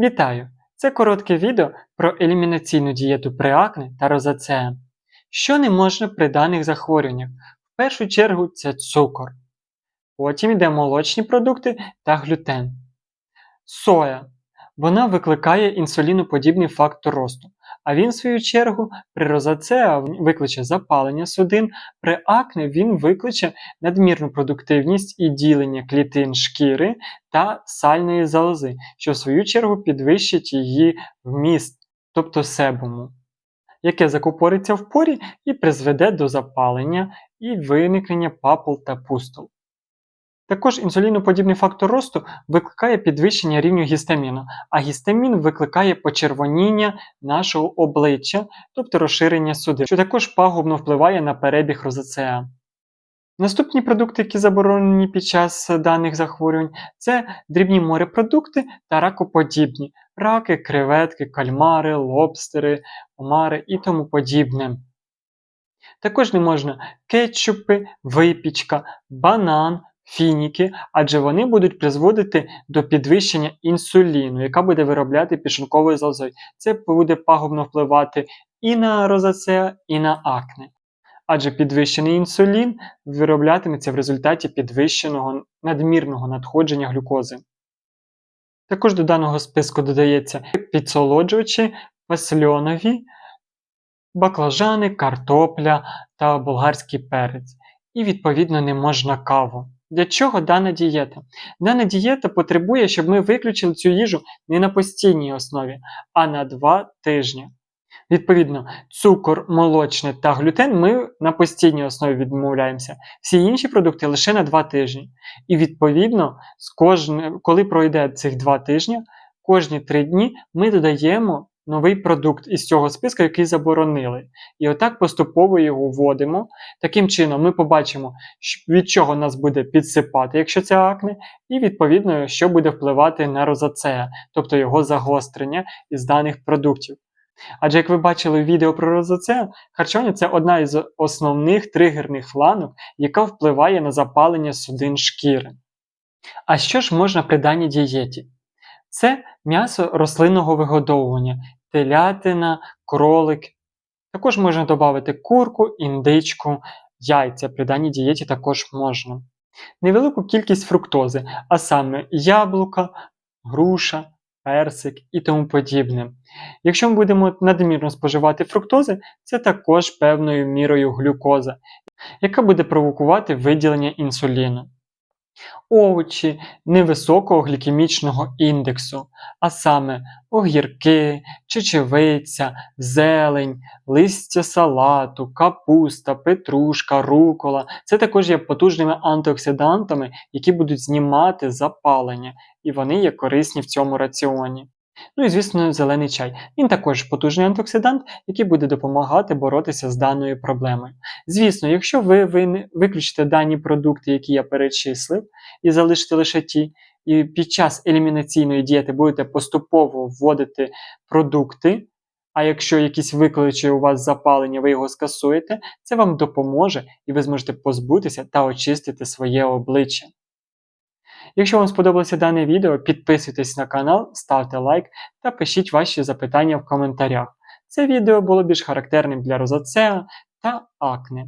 Вітаю! Це коротке відео про елімінаційну дієту при акне та розацеа. Що не можна при даних захворюваннях? В першу чергу це цукор. Потім йде молочні продукти та глютен. Соя. Вона викликає інсуліноподібний фактор росту, а він, в свою чергу, при розацеа викличе запалення судин, при акне він викличе надмірну продуктивність і ділення клітин шкіри та сальної залози, що в свою чергу підвищить її вміст, тобто себуму, яке закупориться в порі і призведе до запалення і виникнення папул та пустул. Також інсуліноподібний фактор росту викликає підвищення рівню гістаміну, а гістамін викликає почервоніння нашого обличчя, тобто розширення судин, що також пагубно впливає на перебіг розацеа. Наступні продукти, які заборонені під час даних захворювань, це дрібні морепродукти та ракоподібні раки, креветки, кальмари, лобстери, омари і тому подібне. Також не можна кетчупи, випічка, банан, фініки, адже вони будуть призводити до підвищення інсуліну, яка буде виробляти підшлунковою залозою. Це буде пагубно впливати і на розацеа, і на акне. Адже підвищений інсулін вироблятиметься в результаті підвищеного надмірного надходження глюкози. Також до даного списку додається підсолоджувачі, пасльонові, баклажани, картопля та болгарський перець. І, відповідно, не можна каву. Для чого дана дієта? Дана дієта потребує, щоб ми виключили цю їжу не на постійній основі, а на 2 тижні. Відповідно, цукор, молочне та глютен ми на постійній основі відмовляємося. Всі інші продукти лише на 2 тижні. І відповідно, з кожне, коли пройде цих 2 тижні, кожні 3 дні ми додаємо новий продукт із цього списку, який заборонили. І отак поступово його вводимо. Таким чином, ми побачимо, від чого нас буде підсипати, якщо це акне, і відповідно, що буде впливати на розацеа, тобто його загострення із даних продуктів. Адже, як ви бачили в відео про розацеа, харчування це одна із основних тригерних ланок, яка впливає на запалення судин шкіри. А що ж можна при даній дієті? Це м'ясо рослинного вигодовування, телятина, кролик. Також можна додати курку, індичку, яйця при даній дієті також можна. Невелику кількість фруктози, а саме яблука, груша, персик і тому подібне. Якщо ми будемо надмірно споживати фруктози, це також певною мірою глюкоза, яка буде провокувати виділення інсуліну. Овочі невисокого глікемічного індексу, а саме огірки, чечевиця, зелень, листя салату, капуста, петрушка, рукола. Це також є потужними антиоксидантами, які будуть знімати запалення, і вони є корисні в цьому раціоні. Ну і, звісно, зелений чай. Він також потужний антиоксидант, який буде допомагати боротися з даною проблемою. Звісно, якщо ви, ви виключите дані продукти, які я перечислив, і залишите лише ті, і під час елімінаційної дієти будете поступово вводити продукти, а якщо якісь викличе у вас запалення, ви його скасуєте, це вам допоможе і ви зможете позбутися та очистити своє обличчя. Якщо вам сподобалося дане відео, підписуйтесь на канал, ставте лайк та пишіть ваші запитання в коментарях. Це відео було більш характерним для розоцеа та акне.